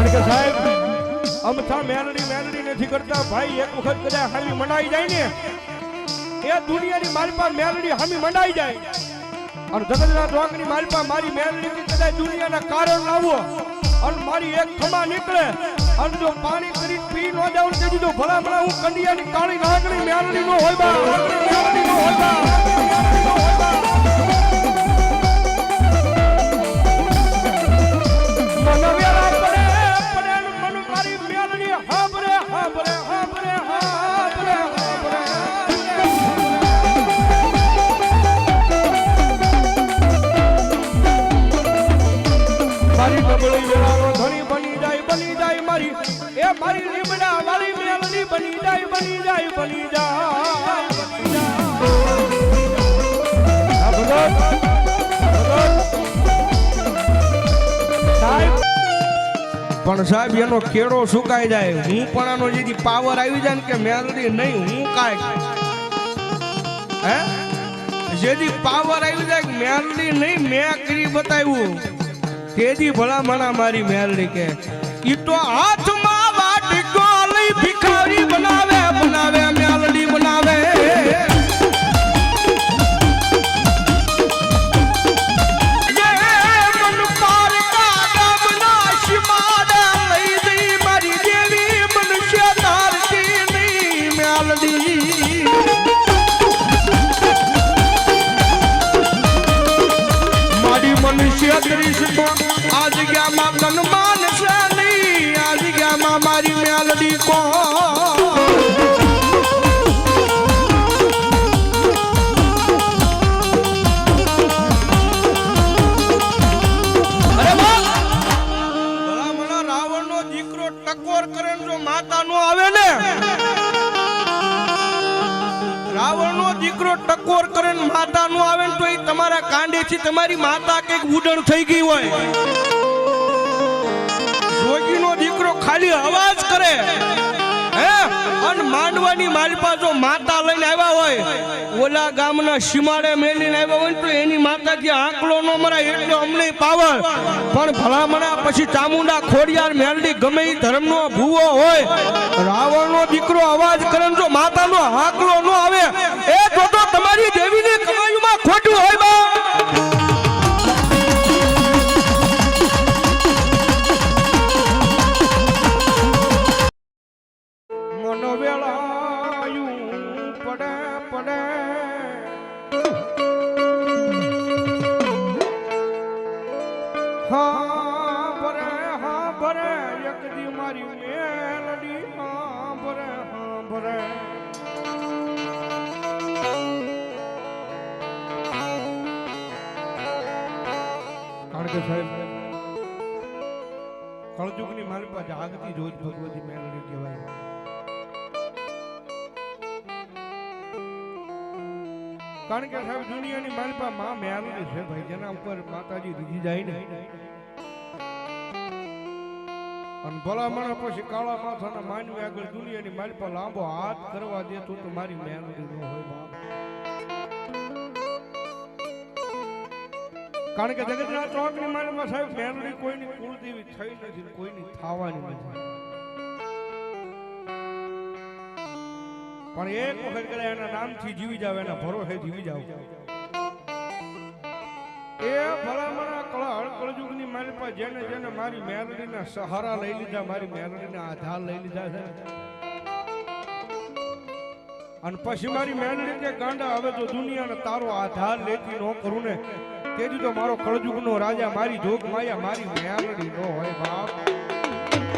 કારણ કે સાહેબ, અમથા મેલડી મેલડી નથી કરતા. ભાઈ, એક વખત કદાચ હામી મનાઈ જાય ને, એ દુનિયાની માલપા મેલડી હામી મનાઈ જાય. અને જગતના ડોંગની માલપા મારી મેલડી કદાચ દુનિયાના કારણ લાવો. અને મારી એક ખમા નીકળે. અને જો પાણી કરી પી ન જાઉં તે બીજો ભલા ભલા હું કંડિયાની કાળી નાગણી મેલડી નો હોય બા. મેલડી નો હોય બા. મારી નબળી ધણી બની જાય બની જાય મારી. એ મારી લીમડા વાળી મેલની બની જાય બની જાય બની જાય પણ સાહેબ, એનો કેળો સુકાઈ જાય. હું પણ આનો જેથી પાવર આવી જાય ને કે મેલડી નહીં, હું કાંઈ હે? જેથી પાવર આવી જાય મેલડી નહીં, મેં કરી બતાવ્યું. તેદી ભલા મણા મારી મેલડી કે ઈ તો હાથમાં વાટકો ગોલી ભિખારી બનાવે બનાવે. દીકરો ટકોર કરે માતા નું આવે ને તો એ તમારા કાંડેથી તમારી માતા કંઈક ઉડણ થઈ ગઈ હોય. જોગીનો દીકરો ખાલી અવાજ કરે. હે? માલપા જો માતા લઈને આવ્યા હોય, ઓલા ગામના સીમાડે મેલીને આવ્યા હોય તો એની માતાથી આંકડો નો મરાય, એટલે અમને પાવર. પણ ભલામણા પછી ચામુંડા ખોડિયાર મેલડી ગમે ધર્મનો ભૂવો હોય, રાવણનો દીકરો અવાજ કરે જો માતાનો આંકડો નો આવે, એ તો તો તમારી દેવીની કમાઈમાં ખોટું હોય બા ભરે હા ભરે. કારણ કે સાહેબ, કળજુગની મારી પાસે જાગતી રોજ ભગવતી મેલડી કહેવાય. કારણ કે સાહેબ, દુનિયાની માલપા માં મેલડી છે ભાઈ, જેના ઉપર માતાજી રીજી જાય ને. અને ભલામણ પછી કાળા માથાના માનવી આગળ દુનિયાની પાસે લાંબો હાથ કરવા દે તો મારી મેલડી ન હોય બાપ. કારણ કે જગતના ચોકની માલમાં સાહેબ મેલડી કોઈની કુળદેવી થઈ નથી ને કોઈની થવાની નથી. પણ એક વખત કદાચ એના નામથી જીવી જાવ એના ભરોસે જીવી જાવ. એ ભલામણા કળા કળજુગની મારી પાસે જેને જેને મારી મેલડીના સહારા લઈ લીધા મારી મેલડીના આધાર લઈ લીધા છે. અને પછી મારી મેલડી કે ગાંડા હવે તો દુનિયાનો તારો આધાર લેતી ન કરું ને તેથી તો મારો કળજુગનો રાજા મારી જોગ માયા મારી મેલડી નો હોય બાપ.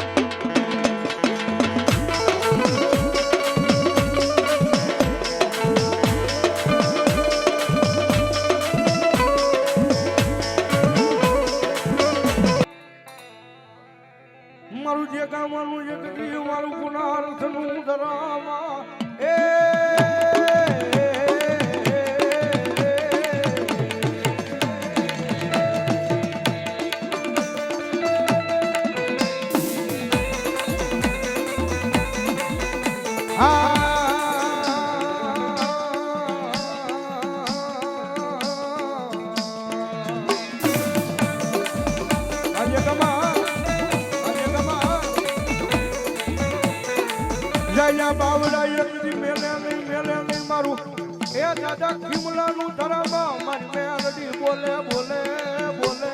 મેલ્યા બાવડા એક દી મેલે નહીં મેલે નહીં મારું એ દાદા ખીમલાનું ધરમ મારી મેલડી બોલે બોલે બોલે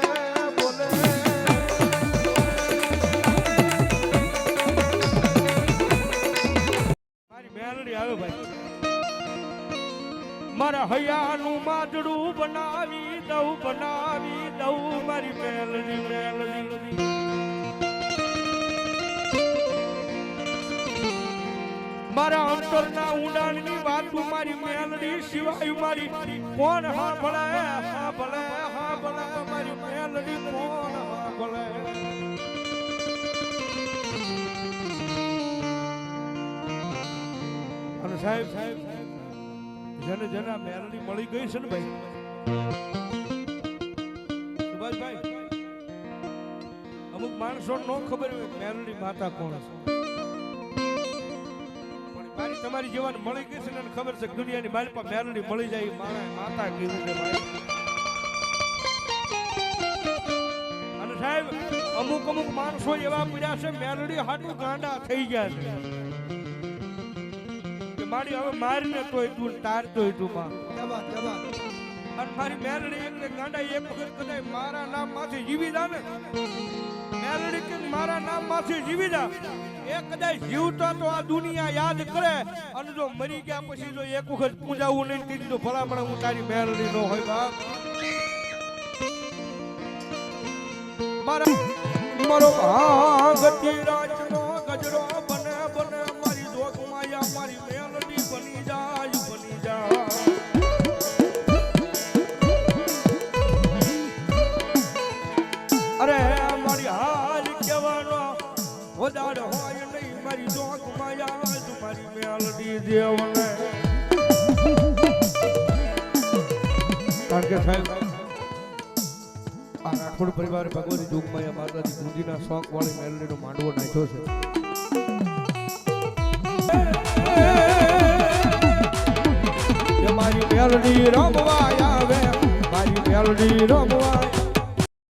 મારી મેલડી ભાઈ. મારા હૈયાનું માજડું બનાવી દઉં બનાવી દઉં મારી મેલડી મેલડી. મારા અંતરના ઊંડાણની વાતો મારી મેલડી સિવાય મારી કોણ હા ભલે હા ભલે હા ભલે, મારી મેલડી કોણ હા ભલે. અને સાહેબ સાહેબ જેને જેને મેલડી મળી ગઈ છે ને ભાઈ, સુભાષભાઈ, અમુક માણસો નો ખબર હોય મેલડી માતા કોણ છે. તમારી જીવન મળી ગઈ છે ને ખબર છે દુનિયાની મારી મેરડી મેલડી મળી જાય મારા માતા કીધું છે અને સાહેબ, અમુક અમુક માણસો એવા પીડા છે મેલડી હાટું ગાંડા થઈ ગયા છે. મારી હવે મારીને તોય તું તાર તોય તું માં. અને મારી મેલડી એટલે ગાંડા એક વખત કદાચ મારા નામમાંથી જીવી જા ને મેલડી મારા નામમાંથી જીવી જા. એ કદાચ જીવતા તો આ દુનિયા યાદ કરે અને જો મરી ગયા પછી જો એક વખત પૂજાવું નહીં કીધું તો ભલામણ હું તારી મેલડી નો હોય બાપ. મારા મારો ભાગતી રાજનો ગજરો કહેવાનો વધારે હોય નહીં, મારી માયા તું મારી મેલડી દેવને. કારણ કે સાહેબ, આ રાખોડ પરિવારે ભગવતી જોગમાયા માતાજી ગુંજીના શોખ વાળી મેલડીનો માંડવો નાખ્યો છે. મારી મેલડી રમવા આવે, મારી મેલડી રમવા